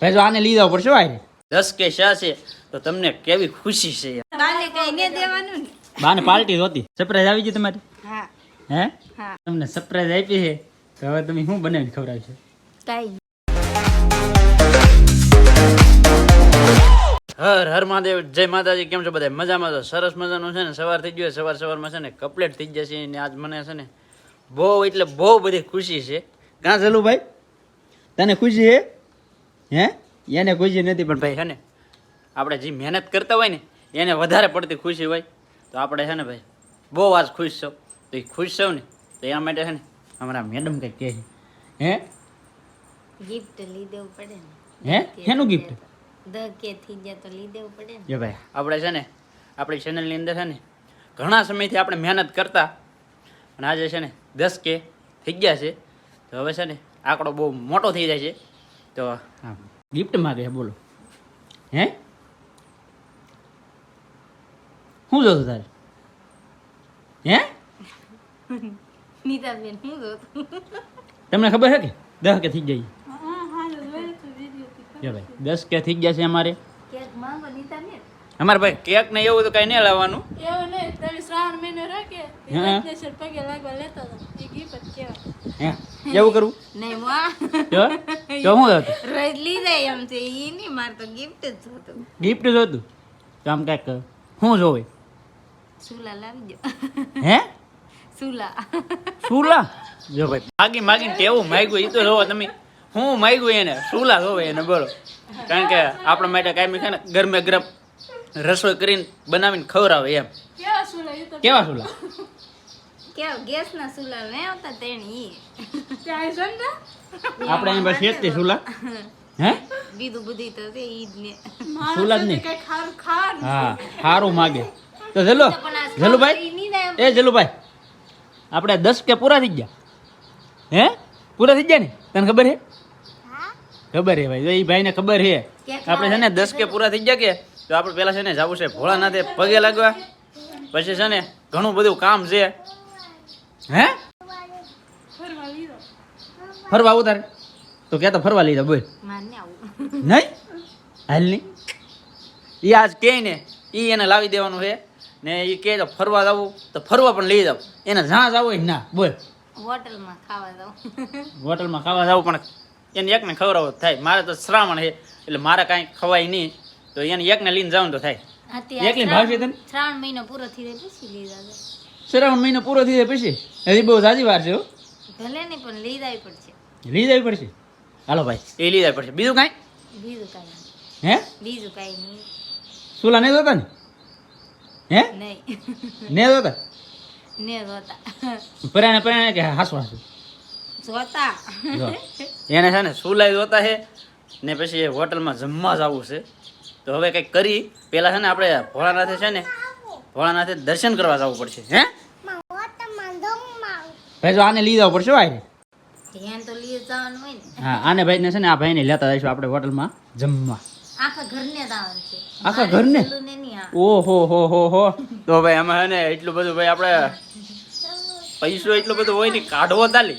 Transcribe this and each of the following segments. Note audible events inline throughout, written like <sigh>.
ભાઈ જો આને લઈ જવું પડશે ભાઈ. દસ કે શા છે તો તમને કેવી ખુશી છે બાને કઈ દેવાનું બાને પાર્ટી હોતી સરપ્રાઈઝ આવી ગઈ તમારી? હા. હે? હા. તમને સરપ્રાઈઝ આપી છે? તો હવે તમે શું બનાવીને ખવડાવશો? કઈ હર હર મહાદેવ જય માતાજી કેમ છો બધા મજામાં તો સરસ મજાનું છે ને? સવાર થઈ ગયો સવાર સવારમાં છે ને કપલેટ થઈ જશે ને આજ મને છે ને બહુ એટલે બહુ બધી ખુશી છે. કાં ચાલુ ભાઈ તને ખુશી છે? હે? એને ખુશી નથી પણ ભાઈ હે ને આપણે જે મહેનત કરતા હોય ને એને વધારે પડતી ખુશી હોય. તો આપણે છે ને ભાઈ બહુ આજ ખુશ છો. તો એ ખુશ છો ને તો એના માટે છે ને અમારા મેડમ કંઈક કહે છે. હે? ગિફ્ટ લઈ દેવું પડે ને. હે? શેનું ગિફ્ટ દ થઈ જાય તો લઈ દેવું પડે ને. જો ભાઈ આપણે છે ને આપણી ચેનલની અંદર છે ને ઘણા સમયથી આપણે મહેનત કરતા અને આજે છે ને દસ કે થઈ ગયા છે. તો હવે છે ને આંકડો બહુ મોટો થઈ જાય છે. તો હા. ગિફ્ટ માગે છે બોલો. હે? શું જોતું તારે? હે? નીતાબેન શું જોતું? તમને ખબર છે કે દસ કે થઈ જાય જો ભાઈ દસ કે થઈ ગયા છે અમારે. કેક માંગો નીતાબેન? અમારે ભાઈ કેક ને એવું તો કઈ નહીં લાવવાનું. એવું નહીં તમે શ્રાવણ મહિનો રાખે પગે લાગવા લેતા હતા. એ ગીફ્ટ કહેવાય. હે? એવું કરું? નહીં મા જો જો શું હતું રોજ જાય એમ છે ઈ નહીં મારે તો ગિફ્ટ જ જોતું. ગિફ્ટ જોતું તો આમ કાંઈક શું જોવે? સુલા લાવી દો. હે? સુલા. સુલા? જો ભાઈ માગી માગીને કેવું માગ્યું એ તો જોવો તમે. હું માગ્યું એને સુલા જોવે એને બોલો. કારણ કે આપણા માટે કાયમી છે ને ગરમે ગરમ રસોઈ કરીને બનાવીને ખવડાવે એમ. કેવા સુલા કેવા સુલા? કેવા ગેસ ના સુલા નહીં આવતા તેણી ઈ ત્યાં આપણે અહીં બસ એકથી સુલા હે? બીજું બધી તો છે ઈ જ ને. સુલા જ નહીં. કઈ ખારું ખાવાનું હા સારું માગે. તો જલો જલુભાઈ ઈ નહીં જાય એ જલુભાઈ આપણે દસ કે પૂરા થઈ ગયા? હે? પૂરા થઈ ગયા ને? તને ખબર છે ખબર છે ભાઈ ભાઈ એ ભાઈને ખબર છે આપણે છે ને દસ કે પૂરા થઈ ગયા કે? તો આપણે પેલા છે ને જવું છે ભોળાનાથે પગે લાગવા. પછી છે ને ઘણું બધું કામ છે. હે? ફરવા આવું તારે તો કે તો ફરવા લીધા બોલ. નહીં હાલ નહીં? એ આજ કે ને એ એને લાવી દેવાનું છે ને એ કે તો ફરવા જવું તો ફરવા પણ લઈ જાવ. એને જ્યાં જાવ હોય ના બોલ. હોટલમાં ખાવા જાવ હોટલમાં ખાવા જાવ પણ એને એકને ખવડાવો થાય. મારે તો શ્રાવણ છે એટલે મારે કાંઈ ખવાય નહીં. તો એને એકને લઈને જવાનું તો થાય. એકલી ભાવશે તને? શ્રાવણ મહિનો પૂરો થઈ જાય પછી લઈ જાજો. શ્રાવણ મહિનો પૂરો થઈ જાય પછી? હજી બહુ સાચી વાર છે હો. ભલે નહીં પણ લઈ જાય પડશે. લઈ જવી પડશે? હાલો ભાઈ. એ લઈ જાય પડશે. બીજું કાંઈ? બીજું કાંઈ હે? બીજું કાંઈ નહીં. સુલા નહીં જોતા ને? હે? નહીં. ને જોતા ને જોતા પરાણે પરાણે કે હાસુ હાસુ જોતા એને છે ને સુલાઈ જોતા છે ને પછી હોટલમાં જમવા જવું છે. તો હવે કંઈક કરી. પહેલાં છે ને આપણે ભોળાનાથે છે ને ભોળાનાથે દર્શન કરવા જવું પડશે. હે? ભાઈ જો આને લઈ જવું પડશે ભાઈ. તો લઈ જવાનું હોય ને. હા આને ભાઈને છે ને આ ભાઈને લેતા જઈશું આપણે હોટલમાં જમવા. આખા ઘરને દાવાનું છે. આખા ઘરને? ને ઓહો હો હો હો. તો ભાઈ આમાં છે ને એટલું બધું ભાઈ આપણે પૈસો એટલો બધો હોય ને કાઢવો તાલી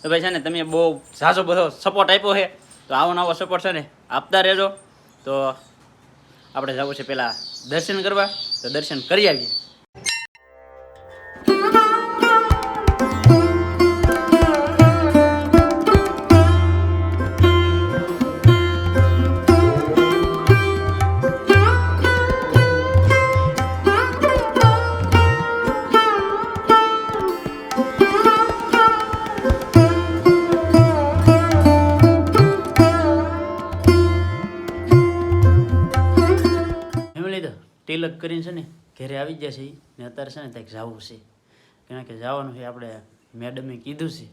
તો ભાઈ છે ને તમે બહુ ઝાઝો બધો સપોર્ટ આપ્યો છે. તો આવો નવો સપોર્ટ છે ને આપતા રહેજો. તો આપણે જવું છે પહેલાં દર્શન કરવા. તો દર્શન કરી આવીએ. કરીને છે ને ઘરે આવી ગયા છે ને અત્યારે છે ને ત્યાં જવું છે. કારણ કે જવાનું છે આપણે મેડમે કીધું છે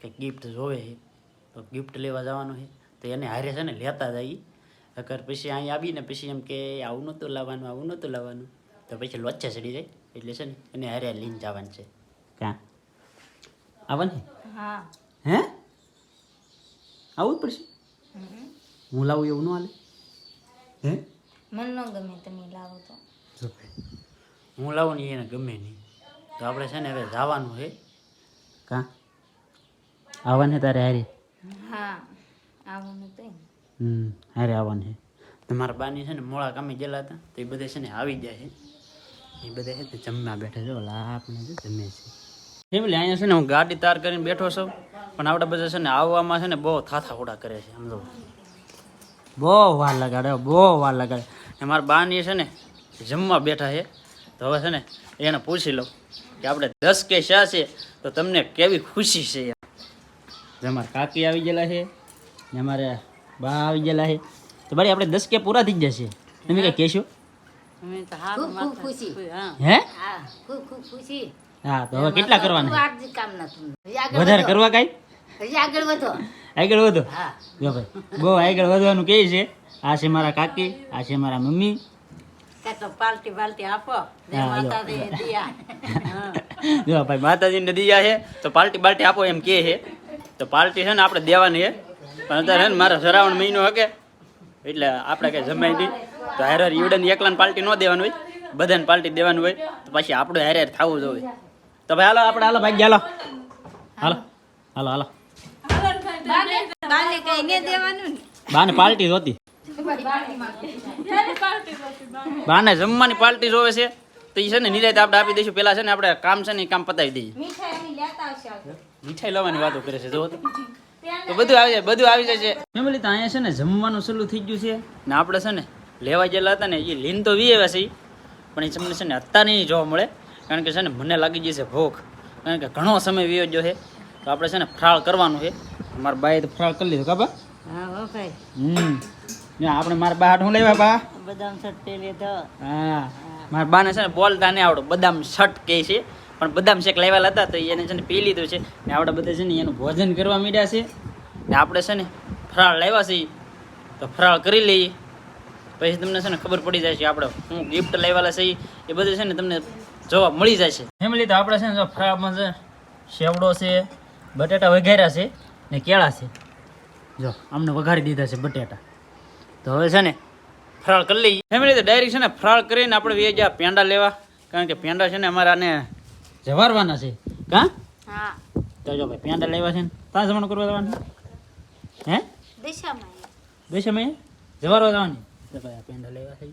કે ગિફ્ટ જોવે છે. તો ગિફ્ટ લેવા જવાનું છે. તો એને હારે છે ને લેતા જાય અગર પછી અહીં આવીને પછી એમ કે આવું નહોતું લાવવાનું આવું નહોતું લાવવાનું. તો પછી લોચા ચડી જાય. એટલે છે ને એને હારે લઈને જવાનું છે. ક્યાં? આવવાની હે. આવું જ પડશે. હું લાવું એવું ન હાલે? હે? મન ન ગમે તમે લાવો તો. જો ભાઈ હું લાવું ને એને ગમે નહીં. તો આપણે છે ને હવે જવાનું છે કાં? આવવાને તારે હારે? હા આવવાનું તો હમ હારે આવવાનું છે તમારા મારા બાની છે ને મોડા કામે ગયેલા હતા તો એ બધા છે ને આવી જાય છે એ બધા છે તે જમવા બેઠા છે ઓલા આપણે છે જમે છે. ફેમિલી અહીંયા છે ને હું ગાડી તાર કરીને બેઠો છું પણ આપણે બધા છે ને આવવામાં છે ને બહુ થાથા ઉડા કરે છે સમજો. બહુ વાર લગાડે બહુ વાર લગાડે મારા બાની છે ને જમવા બેઠા છે. તો હવે છે ને એને પૂછી લઉં કે આપણે દસ કે શા છે તો તમને કેવી ખુશી છે યાર અમારા કાકી આવી ગયેલા છે ને અમારે બા આવી ગયેલા છે. તો ભાઈ આપણે દસ કે પૂરા થઈ જશે તમે કઈ કહેશો? ખૂબ ખૂબ ખુશી. હે. હા? ખૂબ ખૂબ ખુશી. હા તો હવે કેટલા કરવાના? વધારે વધો. કરવા કાંઈ? આગળ વધો. આગળ વધો? જો ભાઈ બહુ આગળ વધવાનું કહે છે. આ છે મારા કાકી આ છે મારા મમ્મી. કાં તો પાલટી પાલટી આપો. જય માતાજી દિયા. <laughs> જો ભાઈ માતાજીને દિયા છે તો પાલટી બાલ્ટી આપો એમ કે છે. તો પાર્ટી છે ને આપણે દેવાની છે. પણ અત્યારે છે ને મારો શ્રાવણ મહિનો હકે એટલે આપણે કઈ જમાઈ નહીં. તો હેર ઈવડન એકલાને પાર્ટી ન દેવાનું હોય. બધાને પાર્ટી દેવાનું હોય. તો પછી આપણું હારે હારે થવું જોઈએ તો ભાઈ હાલો આપણે હાલો ભાઈ હાલો. હાલો. હાલો હાલો. બાને બાને કઈ ને દેવાનું ને? બાને પાર્ટી જોતી બાને જમવાની પાર્ટી જોવે છે. તો એ છે ને નિરાયત આપણે આપી દઈશું. પેલા છે ને આપણે કામ છે ને કામ પતાવી દઈએ. મીઠાઈ લેવાની વાતો કરે છે. જો તો. બધું આવી જાય બધું આવી જાય છે. ફેમિલી તો અહીંયા છે ને જમવાનું શરૂ થઈ ગયું છે. ને આપણે છે ને લેવા ગયેલા હતા ને એ લીન તો વી આવ્યા છે. પણ એ તમને છે ને અત્યારે નહીં જોવા મળે. કારણ કે છે ને મને લાગી જશે ભૂખ કારણ કે ઘણો સમય વીયો ગયો છે. તો આપણે છે ને ફરાળ કરવાનું છે. મારા બાઈએ તો ફરાળ કરી લીધું કાબા હા ભાઈ. હમ. ને આપણે મારા બા શું લેવા બા? બદામ સટ્ટે લીધો હા. મારા બાને છે ને બોલતા નહીં આવડો બદામ શટ કહે છે. પણ બદામ શેક લેવાલા હતા તો એને છે ને પી લીધું છે. ને આપણે બધા છે ને એનું ભોજન કરવા માંડ્યા છે. ને આપણે છે ને ફરાળ લાવ્યા છે. ઈ. તો ફરાળ કરી લઈએ. પછી તમને છે ને ખબર પડી જાય છે આપણે હું ગિફ્ટ લેવાલા છે. એ બધું છે ને તમને જોવા મળી જાય છે. ફેમિલી તો આપણે છે ને જો ફરાળમાં છે સેવડો છે બટાટા વઘેરા છે ને કેળા છે. જો અમને વઘારી દીધા છે બટેટા. તો હવે છે ને ફરાળ કરી લઈએ. ફેમિલી તો ડાયરેક્ટ છે ને ફરાળ કરીને આપણે વે જ્યાં પેંડા લેવા. કારણ કે પેંડા છે ને અમારા આને જવારવાના છે. કા? હા. તો જો ભાઈ પેંડા લેવા છે ને. ત્યાં જમણ કરવા જવાનું? હે? દેશામાં. દેશામાં જવારવા જવાની? તો ભાઈ આ પેંડા લેવા છે.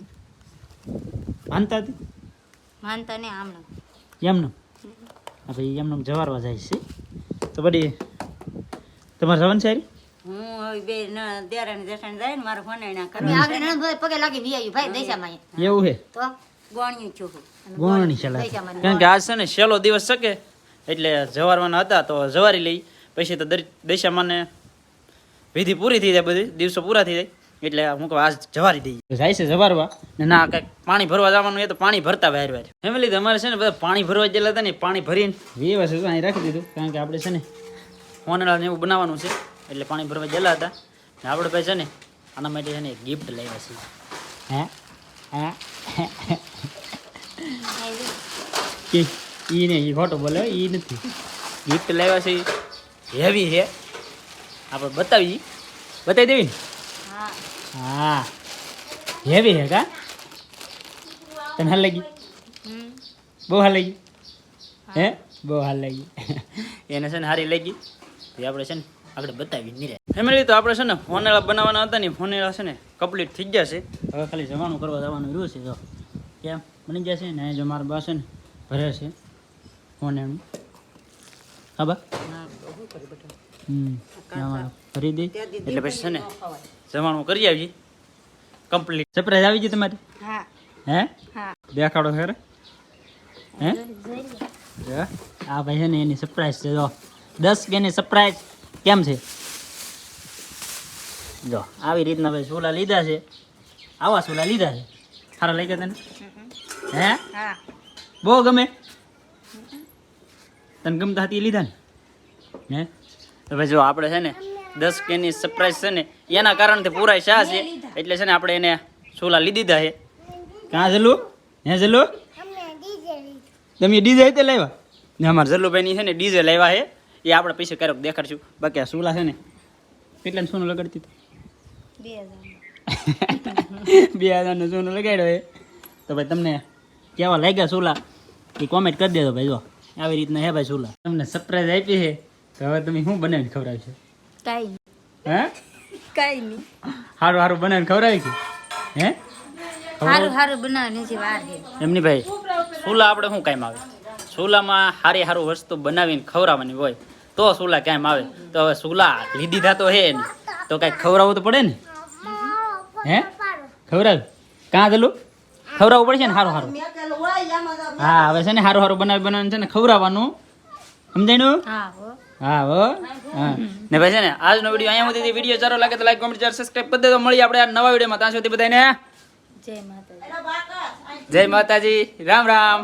માનતા હતી? માનતા ને આમનો. એમનું ભાઈ એમનું જવારવા જાય છે. તો બધી તમારે જવાનું છે હારી? હું હવે બે દેરાણી જેઠાણી જાય ને મારો ફોન એના અમે આગળ નણંદ ભાઈ પગે લાગી વી આવ્યું ભાઈ દશામાં એવું છે તો? ગોણ્યું છું હું. અને ગોળણી સલાહ દશામાં કારણ કે આજ છે ને છેલ્લો દિવસ શકે એટલે જવારવાના હતા તો જવારી લઈ. પછી તો દરેક વિધિ પૂરી થઈ જાય બધી દિવસો પૂરા થઈ જાય. એટલે હું કહું આજ જવારી દઈ જાય છે જવારવા. ને ના કંઈક પાણી ભરવા જવાનું એ તો પાણી ભરતા વાર વાર ફેમિલી તમારે છે ને બધા પાણી ભરવા ગયેલા હતા ને પાણી ભરીને અહીં રાખી દીધું. કારણ કે આપણે છે ને હોનડા એવું બનાવવાનું છે. એટલે પાણી ભરવા ગયેલા હતા. ને આપણે ભાઈ છે ને આના માટે છે ને ગિફ્ટ લાવ્યા છીએ હે? ઈ ને ઈ ફોટો બોલે ઈ નથી. ગિફ્ટ લાવ્યા છે હેવી હે આપણે બતાવી બતાવી દેવી ને? હા. હા. હેવી હે કા? તને હાલ લાગી? બહુ હાલ લાગી? હે. બહુ હાલ લાગી. <laughs> એને છે ને હારી લાગી. આપણે છે ને આગળ બતાવી નહીં ફેમિલી તો આપણે છે ને ફોનેલા બનાવવાના હતા ને ફોનેલા છે ને કમ્પ્લીટ થઈ ગયા છે. હવે ખાલી જવાનું કરવા જવાનું રહ્યું છે તો કેમ? બની ગયા છે ને? જો મારા બા છે ને ભરે છે ફોનેલું હા બા? ભરી દે. એટલે પછી છે ને જવાનું કરી આવીએ કમ્પ્લીટ સરપ્રાઈઝ આવી ગઈ તમારી? હે. હા? દેખાડો ખરે હે? હે? આ ભાઈ છે ને એની સરપ્રાઈઝ છે જો. દસ કેની સરપ્રાઈઝ કેમ છે? જો આવી રીતના ભાઈ સોલા લીધા છે. આવા સોલા લીધા છે. સારા લાગ્યા તને? હે? બહુ ગમે? તને ગમતા હતી એ લીધા ને? હે? તો ભાઈ જો આપણે છે ને દસ કેની સરપ્રાઈઝ છે ને એના કારણથી પૂરા શા છે? એટલે છે ને આપણે એને સોલા લીધી દીધા છે. કાં જલું હે જલું તમે ડીજે તે લાવ્યા? ને અમારા જલ્લુભાઈની છે ને ડીજે લાવ્યા છે. એ આપણે પૈસે ક્યારેક દેખાડશું. બાકી આ સુલા છે ને કેટલાને સોનું લગાડતી હતી? બે હજાર. <laughs> બે હજારનું સોનું લગાડ્યો એ. તો ભાઈ તમને કેવા લાગ્યા સુલા? એ કોમેન્ટ કરી દેજો ભાઈ જો. આવી રીતના હે ભાઈ સુલા. તમને સરપ્રાઈઝ આપી છે. તો હવે તમે શું બનાવીને ખવડાવશો? કાંઈ હે? કઈ નહીં. સારું સારું બનાવીને ખવડાવી કે? હે? સારું સારું બનાવીને છે. વાર એમની ભાઈ સુલા આપણે શું કામ આવે? સુલામાં હારી સારું વસ્તુ બનાવીને ખવડાવવાની હોય. તો સુલા કેમ આવે તો હવે સુલા લીધી થતો હે ને. તો કાંઈક ખવડાવવું તો પડે ને? હે? ખવડાવ? કાં દેલું ખવડાવવું પડશે ને સારું સારું હા હવે છે ને સારું સારું બનાવી બનાવીને છે ને ખવડાવવાનું. સમજાયું હા હો. હા ને ભાઈ છે ને આજનો વીડિયો અહીંયા સુધી વીડિયો સારો લાગે તો લાઈક કોમેન્ટ શેર સબસ્ક્રાઇબ કરી દેજો. મળી આપણે આ નવા વિડીયોમાં. ત્યાં સુધી બધાને જય માતાજી. જય માતાજી. રામ રામ.